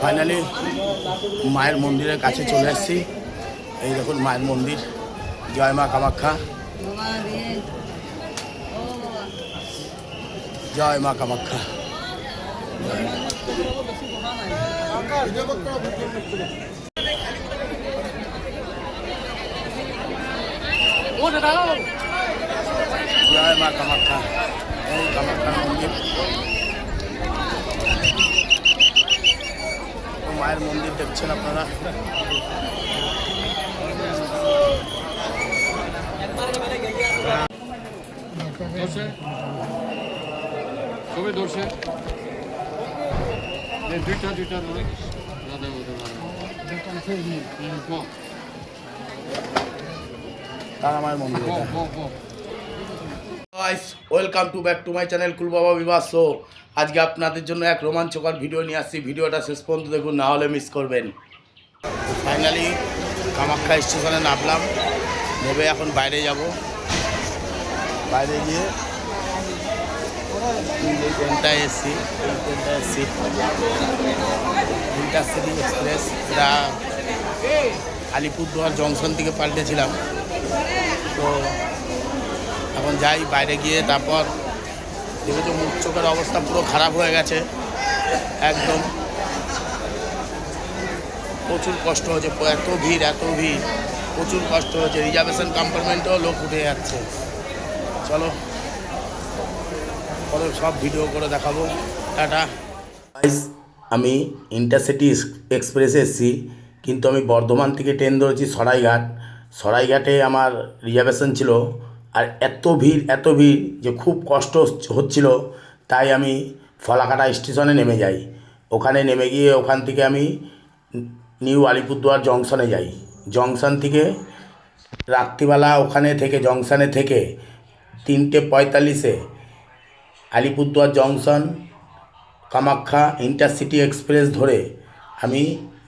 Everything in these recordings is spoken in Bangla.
ফাইনালি মায়ের মন্দিরের কাছে চলে এসেছি। এই দেখুন মায়ের মন্দির। জয় মা কামাখ্যা। জয় মা কামাখ্যা। জয় মা কামাখ্যা। এই কামাখ্যা মন্দির। মায়ের মন্দির দেখছেন আপনারা? ধরছে? সবাই ধরছে? এই দুইটা দুইটা ধরে দাদা তারা মায়ের মন্দির welcome to back to my channel কুল বাবা বিবাহ শো আজকে আপনাদের জন্য এক রোমাঞ্চকর ভিডিও নিয়ে আসছি। ভিডিওটা শেষ পর্যন্ত দেখুন, না হলে মিস করবেন। ফাইনালি কামাখ্যা স্টেশনে নামলাম। নেবে এখন বাইরে যাব। বাইরে গিয়ে ট্রেনটায় এসছি। এই ট্রেনটায় এক্সপ্রেস। এটা আলিপুরদুয়ার জংশন থেকে পাল্টেছিলাম। তো এখন যাই বাইরে গিয়ে, তারপর দেখেছ, মুখ চোখের অবস্থা পুরো খারাপ হয়ে গেছে। একদম। প্রচুর কষ্ট হচ্ছে এত ভিড় এত ভিড়। প্রচুর কষ্ট হচ্ছে রিজার্ভেশন কম্পার্টমেন্টেও লোক উঠে যাচ্ছে। চলো, পরে সব ভিডিও করে দেখাবো। টাটা। আমি ইন্টারসিটি এক্সপ্রেসে এসেছি, কিন্তু আমি বর্ধমান থেকে ট্রেন ধরেছি সরাইঘাট। সরাইঘাটে আমার রিজার্ভেশন ছিল। আর এত ভিড় এত ভিড় যে খুব কষ্ট হচ্ছিল, তাই আমি ফলাকাটা স্টেশনে নেমে যাই। ওখানে নেমে গিয়ে ওখান থেকে আমি নিউ আলিপুরদুয়ার জংশনে যাই। জংশন থেকে রাত্রিবেলা ওখানে থেকে, জংশনে থেকে তিনটে পঁয়তাল্লিশে Alipurduar junction, Kamakhya intercity express ধরে আমি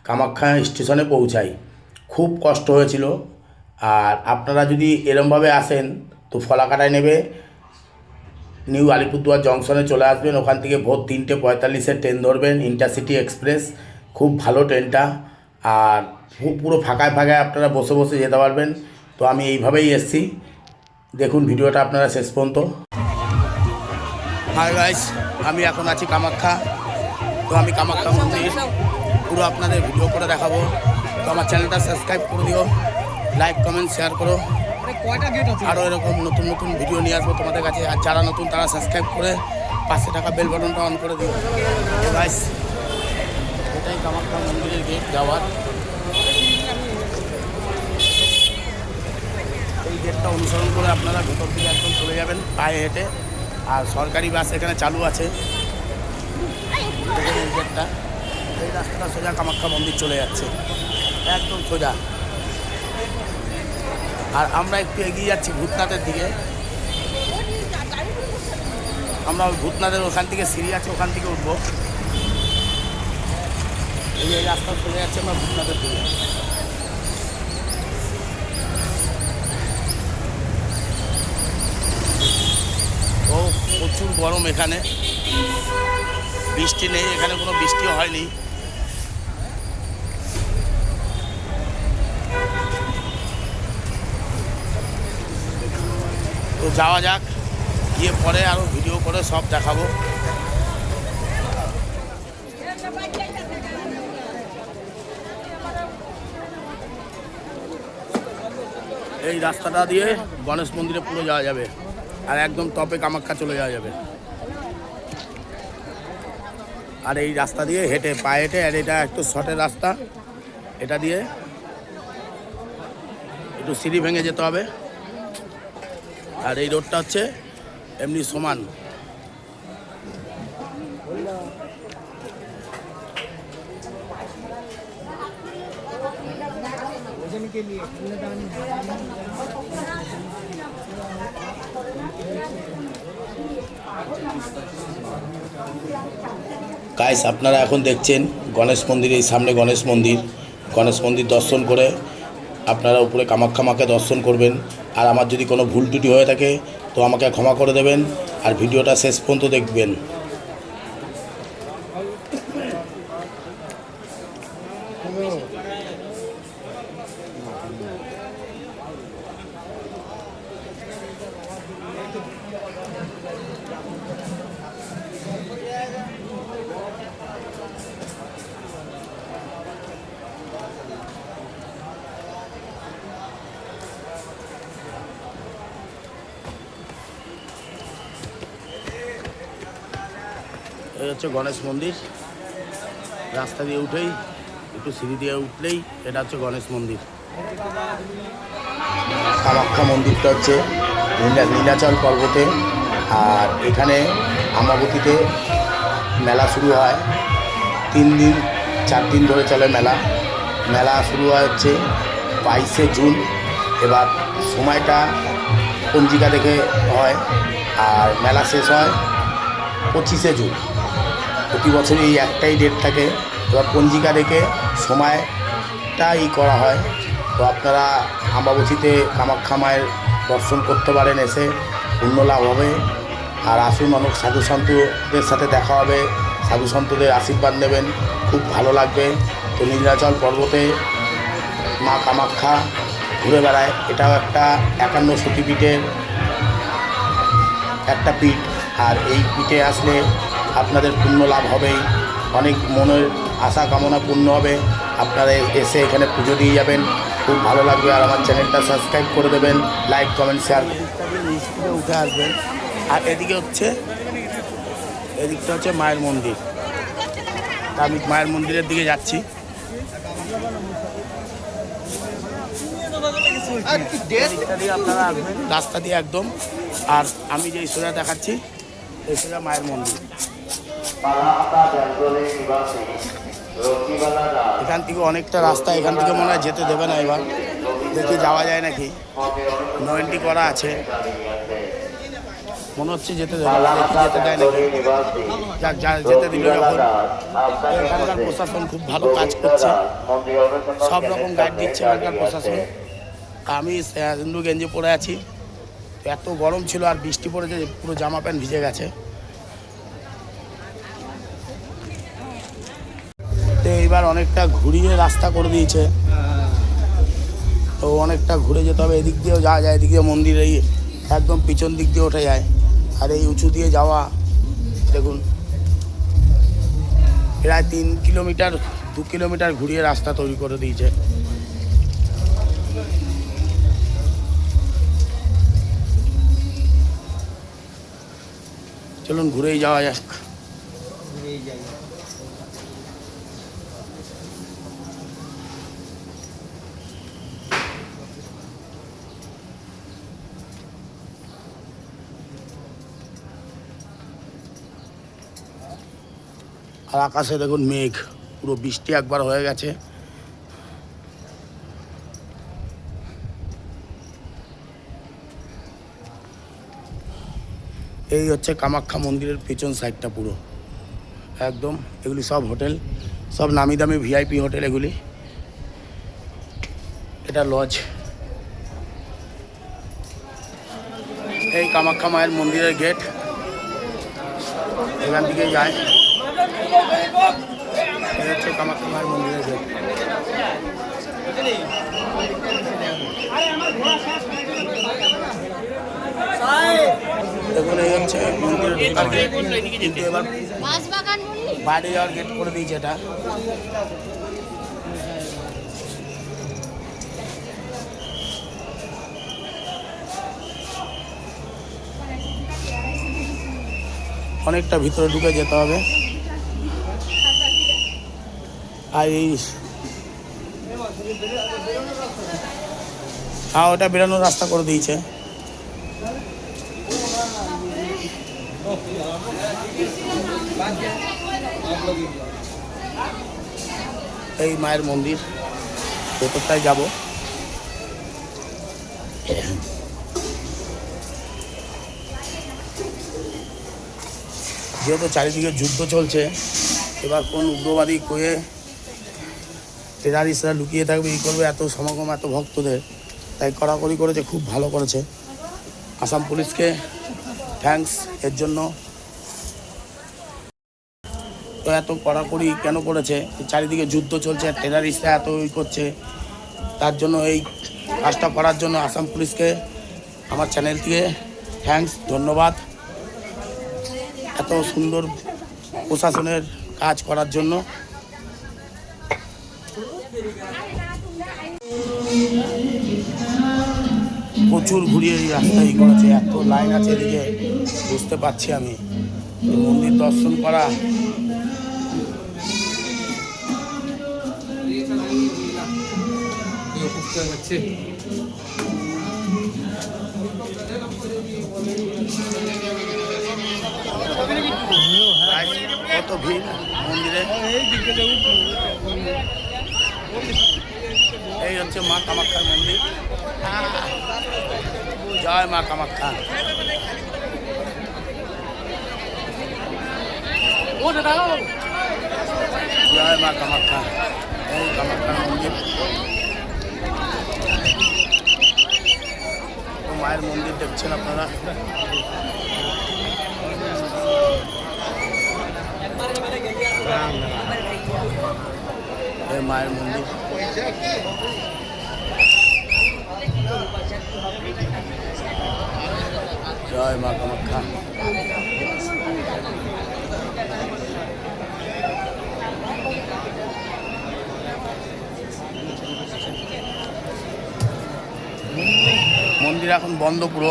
কামাখ্যা স্টেশনে পৌঁছাই। খুব কষ্ট হয়েছিল। আর আপনারা যদি এরমভাবে আসেন তো ফলাকাটায় নেবে। নিউ আলিপুরদুয়ার জংশনে চলে আসবেন। ওখান থেকে ভোর তিনটে পঁয়তাল্লিশে ট্রেন ধরবেন ইন্টারসিটি এক্সপ্রেস। খুব ভালো ট্রেনটা। আর পুরো ফাঁকায় ফাঁকায় আপনারা বসে বসে যেতে পারবেন। তো আমি এইভাবেই এসছি। দেখুন ভিডিওটা আপনারা শেষ পর্যন্ত। হাই গাইস আমি এখন আছি কামাখ্যা। তো আমি কামাখ্যা মন্দির পুরো আপনাদের ভিডিও করে দেখাবো। তো আমার চ্যানেলটা সাবস্ক্রাইব করে দিও। লাইক কমেন্ট শেয়ার করো। আরও এরকম নতুন নতুন ভিডিও নিয়ে আসব তোমাদের কাছে। আর যারা নতুন, তারা সাবস্ক্রাইব করে পাশে থাকা বেল বাটনটা অন করে দিও। গাইস এটাই কামাখ্যা মন্দিরের গেট যাওয়ার। এই গেটটা অনুসরণ করে আপনারা ভেতর দিকে একদম চলে যাবেন, পায়ে হেঁটে। আর সরকারি বাস এখানে চালু আছে। এই গেটটা এই রাস্তাটা সোজা কামাখ্যা মন্দির চলে যাচ্ছে। একদম সোজা। আর আমরা একটু এগিয়ে যাচ্ছি ভূতনাথের দিকে। আমরা ভূতনাথের ওখান থেকে সিঁড়ি আছে, ওখান থেকে উঠবো। এই রাস্তা চলে যাচ্ছে আমরা ভূতনাথের দিকে। ও, প্রচুর গরম এখানে। বৃষ্টি নেই, এখানে কোনো বৃষ্টিও হয়নি। যাওয়া যাক, গিয়ে পরে আরও ভিডিও করে সব দেখাবো। এই রাস্তাটা দিয়ে গণেশ মন্দিরে পুরো যাওয়া যাবে, আর একদম টপে কামাখ্যা চলে যাওয়া যাবে। আর এই রাস্তা দিয়ে হেঁটে পায়ে হেঁটে, আর এটা একটু শর্টের রাস্তা, এটা দিয়ে একটু সিঁড়ি ভেঙে যেতে হবে। আর এই রোডটা হচ্ছে এমনি সমান। গাইস আপনারা এখন দেখছেন গণেশ মন্দির, এই সামনে গণেশ মন্দির। গণেশ মন্দির দর্শন করে আপনারা উপরে কামাখ্যা মাকে দর্শন করবেন। আর আমার যদি কোনো ভুল ত্রুটি হয়ে থাকে, তো আমাকে ক্ষমা করে দেবেন। আর ভিডিওটা শেষ পর্যন্ত দেখবেন। হচ্ছে গণেশ মন্দির। রাস্তা দিয়ে উঠেই, একটু সিঁড়ি দিয়ে উঠলেই এটা হচ্ছে গণেশ মন্দির। কামাখ্যা মন্দিরটা হচ্ছে নীলা নীলাচল পর্বতে। আর এখানে আমাবতীতে মেলা শুরু হয়। তিন দিন, চার দিন ধরে চলে মেলা। মেলা শুরু হয় হচ্ছে বাইশে জুন। এবার সময়টা পঞ্জিকা দেখে হয়। আর মেলা শেষ হয় পঁচিশে জুন। প্রতি বছরই একটাই ডেট থাকে। এবার পঞ্জিকা রেখে সময়টা ই করা হয়। তো আপনারা আম্বাবতীতে কামাখ্যা মায়ের দর্শন করতে পারেন এসে পুণ্য লাভ হবে। আর আসুন অনেক সাধু সন্তদের সাথে দেখা হবে। সাধু সন্তদের আশীর্বাদ নেবেন, খুব ভালো লাগবে। তো নীলাচল পর্বতে মা কামাখ্যা ঘুরে বেড়ায়। এটাও একটা একান্ন সতীপীঠের একটা পিঠ। আর এই পিঠে আসলে আপনাদের পুণ্য লাভ হবেই। অনেক মনের আশা কামনা পূর্ণ হবে। আপনারা এসে এখানে পুজো দিয়ে যাবেন। খুব ভালো লাগবে। আর আমার চ্যানেলটা সাবস্ক্রাইব করে দেবেন। Like, comment, share. উঠে আসবেন আর এদিকে হচ্ছে, এদিকটা হচ্ছে মায়ের মন্দির। তা আমি মায়ের মন্দিরের দিকে যাচ্ছি। আপনারা আসবেন। রাস্তা দিয়ে একদম। আর আমি যে সোজা দেখাচ্ছি এই সোজা মায়ের মন্দির। এখান থেকে অনেকটা রাস্তা এখান থেকে মনে হয় যেতে দেবে না এবার। দেখি যাওয়া যায় নাকি? নো এন্ট্রি করা আছে। মনে হচ্ছে যেতে দেবে। যেতে দেয় নাকি? যাক যা যেতে দিল যখন। এখানকার প্রশাসন খুব ভালো কাজ করছে। সব রকম গাইড দিচ্ছে এখানকার প্রশাসন। আমি হিন্দু গেঞ্জি পরে আছি। এত গরম ছিল আর বৃষ্টি পড়েছে পুরো জামা প্যান্ট ভিজে গেছে। তো এইবার অনেকটা ঘুরিয়ে রাস্তা করে দিয়েছে। তো অনেকটা ঘুরে যেতে হবে। এদিক দিয়েও যাওয়া যায়, এদিক দিয়ে মন্দির একদম পিছন দিক দিয়ে ওঠা যায়। আর এই উঁচু দিয়ে যাওয়া, দেখুন। প্রায় তিন কিলোমিটার, দু কিলোমিটার ঘুরিয়ে রাস্তা তৈরি করে দিয়েছে। চলুন, ঘুরেই যাওয়া যাক। আর আকাশে দেখুন মেঘ, পুরো বৃষ্টি একবার হয়ে গেছে। এই হচ্ছে কামাখ্যা মন্দিরের পেছন সাইডটা পুরো। একদম, এগুলি সব হোটেল, সব নামি দামি ভিআইপি হোটেল এগুলি। এটা লজ এই কামাখ্যা মায়ের মন্দিরের গেট এখান থেকে যায়। হচ্ছে কামাখ্যা মায়ের মন্দিরের গেট দেখুন এই হচ্ছে এবার যাওয়ার গেট করে দিয়েছে এটা। অনেকটা ভিতরে ঢুকে যেতে হবে। আর এই হ্যাঁ ওটা বেরোনোর রাস্তা করে দিয়েছে। এই মায়ের মন্দির, ভেতরটায় যাব। যেহেতু চারিদিকে যুদ্ধ চলছে, এবার কোন উগ্রবাদী কয়ে টেরারিস্টরা লুকিয়ে থাকবে, ই করবে, এত সমাগম, এত ভক্তদের। তাই কড়াকড়ি করেছে, খুব ভালো করেছে। আসাম পুলিশকে থ্যাঙ্কস এর জন্য। তো এত কড়াকড়ি কেন করেছে? চারিদিকে যুদ্ধ চলছে টেরারিস্টরা এত ই করছে। তার জন্য এই কাজটা করার জন্য আসাম পুলিশকে, আমার চ্যানেল থেকে থ্যাঙ্কস ধন্যবাদ। এত সুন্দর প্রশাসনের কাজ করার জন্য। প্রচুর ঘুরিয়ে এই রাস্তা ই করেছে, এত লাইন আছে এদিকে, বুঝতে পারছি আমি। মন্দির দর্শন করা। কত ভিড় মন্দিরে? এই হচ্ছে মা কামাখ্যার মন্দির। জয় মা কামাখ্যা। জয় মা কামাখ্যা। এই কামাখ্যার মন্দির। মায়ের মন্দির দেখছেন আপনারা? মায়ের মন্দির। জয় মা কামাখ্যা। মন্দির এখন বন্ধ পুরো।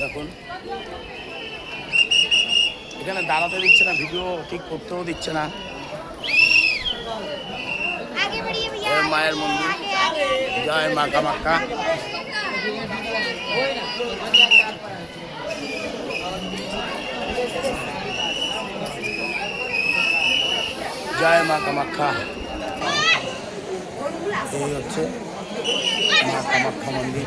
দেখুন। এখানে দাঁড়াতে দিচ্ছে না ভিডিও ঠিক করতেও দিচ্ছে না। মায়ের মন্দির। জয় মা কামাক্কা। জয় মা কামাক্ষা এই হচ্ছে মা কামাক্ষা মন্দির।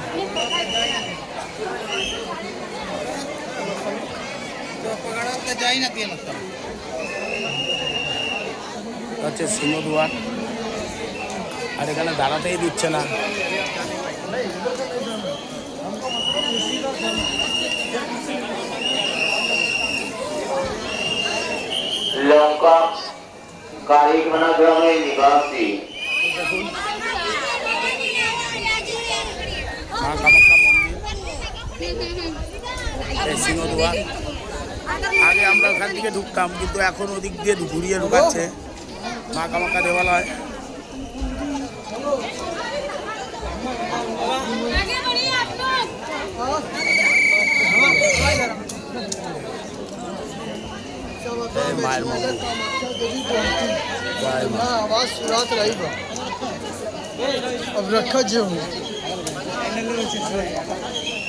হচ্ছে সিংহদুয়ার আর এখানে দাঁড়াতেই দিচ্ছে না। লঙ্কা কারিখানা গ্রামের নিবাসী। মা কামাখ্যা মন্দির। সিংহদুয়ার আগে আমরা ওখান থেকে ঢুকতাম কিন্তু এখন ওদিক দিয়ে ঘুরিয়ে ঢুকাচ্ছে মা কামাখ্যা দেবালয় आगे बढ़िए आप लोग এই মায়ের মন্দির জয় মা आवाज सुरात रही बा अब रखा जो हूँ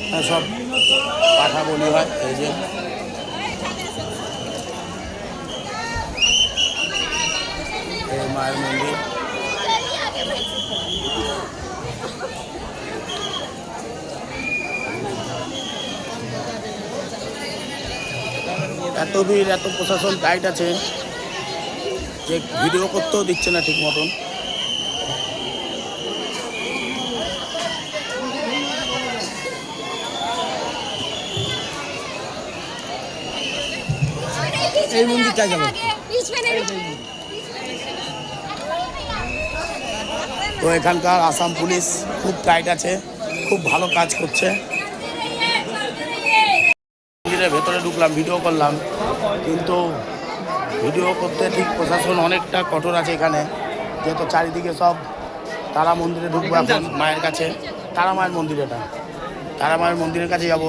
হ্যাঁ, সব পাঠা বলি হয় এই যে মায়ের মন্দির এত ভিড়, এত প্রশাসন টাইট আছে যে ভিডিও করতেও দিচ্ছে না ঠিক মতন। এই মন্দিরটা যাব। তো এখানকার আসাম পুলিশ খুব টাইট আছে খুব ভালো কাজ করছে। মন্দিরের ভেতরে ঢুকলাম ভিডিও করলাম কিন্তু ভিডিও করতে ঠিক প্রশাসন অনেকটা কঠোর আছে এখানে যেহেতু চারিদিকে সব তারা মন্দিরে ঢুকবো এখন মায়ের কাছে তারা মায়ের মন্দির এটা তারা মায়ের মন্দিরের কাছে যাব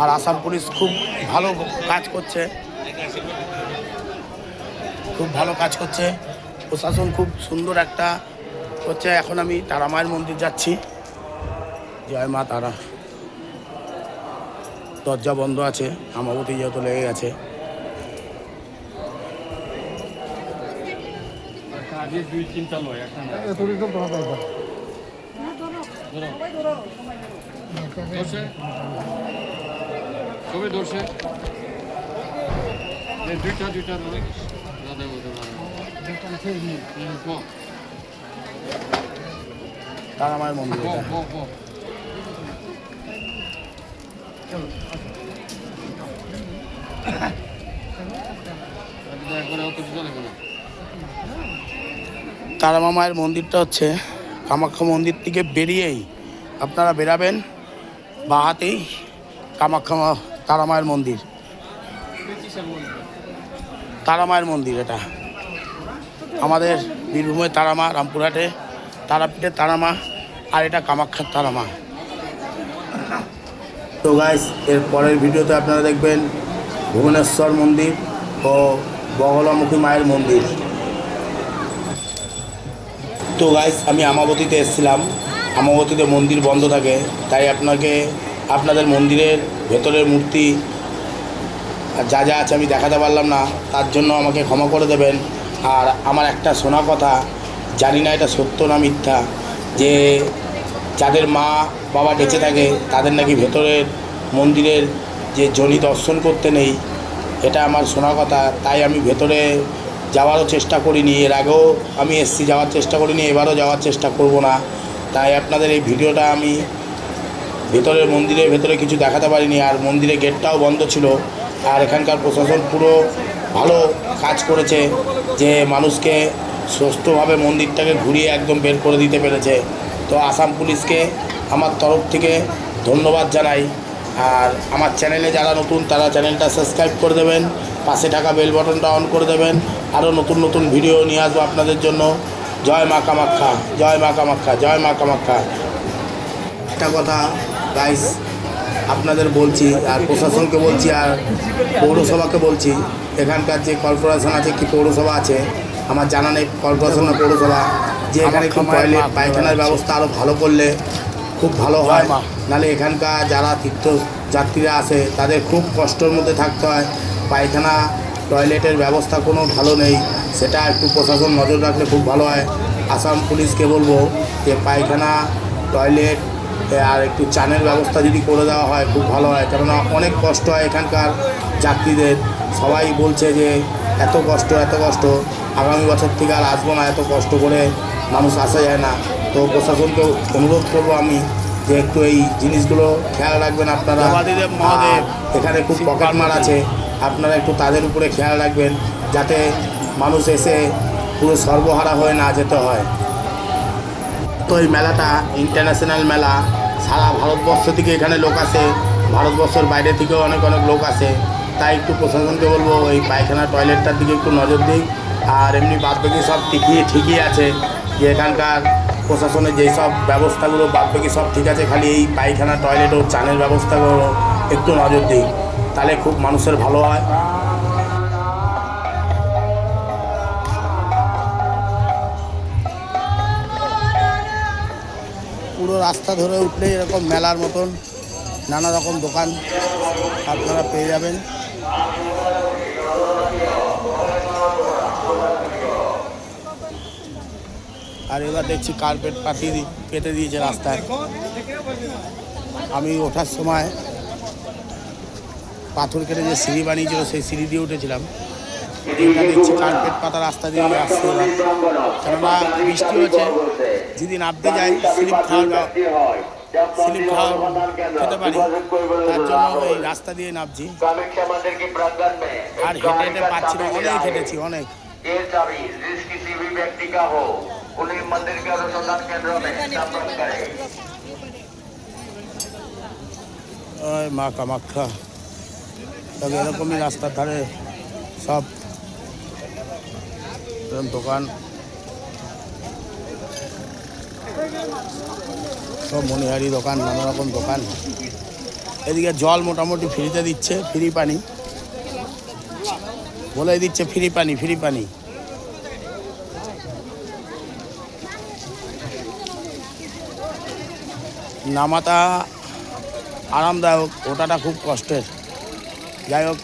আর আসাম পুলিশ খুব ভালো কাজ করছে। খুব ভালো কাজ করছে। প্রশাসন খুব সুন্দর একটা হচ্ছে এখন আমি তারা মায়ের মন্দির যাচ্ছি। জয় মা তারা। দরজা বন্ধ আছে আমাবতী যেহেতু লেগে গেছে। আগে দুই তারা মায়ের মন্দির তারামা মায়ের মন্দিরটা হচ্ছে কামাখ্যা মন্দির থেকে বেরিয়েই আপনারা বেরাবেন বা হাতেই কামাখ্যা মা- তারা মায়ের মন্দির। তারা মায়ের মন্দির এটা। আমাদের বীরভূমের তারামা রামপুরহাটে। তারাপীঠের তারামা আর এটা কামাখ্যার তারামা। তো গাইস এর পরের ভিডিওতে আপনারা দেখবেন ভুবনেশ্বর মন্দির ও বগলামুখী মায়ের মন্দির। তো গাইস আমি আমাবতীতে এসেছিলাম। আমাবতীতে মন্দির বন্ধ থাকে, তাই আপনাকে আপনাদের মন্দিরের ভেতরের মূর্তি আর যা যা আছে আমি দেখাতে পারলাম না, তার জন্য আমাকে ক্ষমা করে দেবেন। আর আমার একটা শোনা কথা জানি না এটা সত্য না মিথ্যা, যে যাদের মা বাবা বেঁচে থাকে, তাদের নাকি ভেতরের মন্দিরের যে জনি দর্শন করতে নেই, এটা আমার শোনা কথা। তাই আমি ভেতরে যাওয়ারও চেষ্টা করিনি। এর আগেও আমি এসছি, যাওয়ার চেষ্টা করিনি, এবারও যাওয়ার চেষ্টা করব না। তাই আপনাদের এই ভিডিওটা আমি ভেতরের মন্দিরের ভেতরে কিছু দেখাতে পারিনি, আর মন্দিরের গেটটাও বন্ধ ছিল। আর এখানকার প্রশাসন পুরো ভালো কাজ করেছে, যে মানুষকে সুস্থভাবে মন্দিরটাকে ঘুরিয়ে একদম বের করে দিতে পেরেছে। তো আসাম পুলিশকে আমার তরফ থেকে ধন্যবাদ জানাই। আর আমার চ্যানেলে যারা নতুন, তারা চ্যানেলটা সাবস্ক্রাইব করে দেবেন, পাশে থাকা বেল বাটনটা অন করে দেবেন। আরও নতুন নতুন ভিডিও নিয়ে আসব আপনাদের জন্য। জয় মা কামাখ্যা, জয় মা কামাখ্যা, জয় মা কামাখ্যা। একটা কথা গাইস আপনাদের বলছি, আর প্রশাসনকে বলছি, আর পৌরসভাকে বলছি, এখানকার যে কর্পোরেশন আছে, কি পৌরসভা আছে আমার জানা নেই কর্পোরেশন পৌরসভা যে এখানে একটু টয়লেট পায়খানার ব্যবস্থা আরও ভালো করলে খুব ভালো হয়। নাহলে এখানকার যারা তীর্থযাত্রীরা আসে তাদের খুব কষ্টের মধ্যে থাকতে হয়। পায়খানা টয়লেটের ব্যবস্থা কোনো ভালো নেই। সেটা একটু প্রশাসন নজর রাখলে খুব ভালো হয়। আসাম পুলিশকে বলব যে পায়খানা টয়লেট আর একটু চানের ব্যবস্থা যদি করে দেওয়া হয় খুব ভালো হয়। কেননা অনেক কষ্ট হয় এখানকার যাত্রীদের। সবাই বলছে যে এত কষ্ট এত কষ্ট। আগামী বছর থেকে আর আসব না এত কষ্ট করে মানুষ আসা যায় না। তো প্রশাসনকে অনুরোধ করব আমি যে একটু এই জিনিসগুলো খেয়াল রাখবেন আপনারা। এখানে খুব পকেট মার আছে। আপনারা একটু তাদের উপরে খেয়াল রাখবেন যাতে মানুষ এসে পুরো সর্বহারা হয়ে না যেতে হয়। তো এই মেলাটা ইন্টারন্যাশনাল মেলা। সারা ভারতবর্ষ থেকে এখানে লোক আসে। ভারতবর্ষের বাইরে থেকেও অনেক অনেক লোক আসে। তাই একটু প্রশাসনকে বলব এই পায়খানা টয়লেটটার দিকে একটু নজর দিই আর এমনি বাদ বাকি সব ঠিকই ঠিকই আছে। যে এখানকার প্রশাসনের যেই সব ব্যবস্থাগুলো বাদ বাকি সব ঠিক আছে, খালি এই পায়খানা টয়লেট ও চানের ব্যবস্থাগুলো একটু নজর দিই। তাহলে খুব মানুষের ভালো হয়। পুরো রাস্তা ধরে উঠলে এরকম মেলার মতন নানা রকম দোকান আপনারা পেয়ে যাবেন। আর এবার দেখছি কার্পেট পাঠিয়ে কেটে দিয়েছে রাস্তায়। আমি ওঠার সময় পাথর কেটে যে সিঁড়ি বানিয়েছিল, সেই সিঁড়ি দিয়ে উঠেছিলাম। এটা দেখছি কার্পেট পাতা রাস্তা দিয়ে আসতে হবে কেননা বৃষ্টি হয়েছে, যদি নামতে যাই, স্লিপ খাওয়া স্লিপ খাওয়া খেতে পারি। তার জন্য এই রাস্তা দিয়ে নামছি। আর হেঁটে হেঁটে পাচ্ছি না, অনেক হেঁটেছি, অনেক। ये चाबी जिस किसी भी व्यक्ति का हो उन्हें मंदिर के अनुसंधान केंद्र में संपर्क करें ওই মা কামাখ্যা তবে এরকমই রাস্তার ধারে সব এরকম দোকান সব মনিহারি দোকান নানা রকম দোকান এদিকে জল মোটামুটি ফ্রিতে দিচ্ছে ফ্রি পানি বলে দিচ্ছে ফ্রি পানি ফ্রি পানি নামাতা আরামদায়ক, ওটাটা খুব কষ্টের। যাই হোক,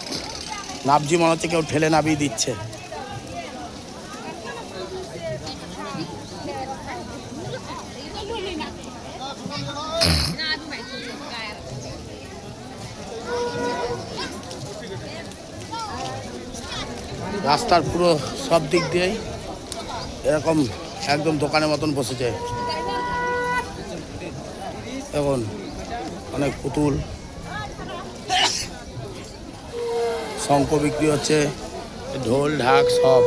নাবজি মনে হচ্ছে কেউ ঠেলে নামিয়ে দিচ্ছে। রাস্তার পুরো সব দিক দিয়েই এরকম একদম দোকানের মতন বসেছে। এখন অনেক পুতুল। শঙ্খ বিক্রি হচ্ছে ঢোল ঢাক সব।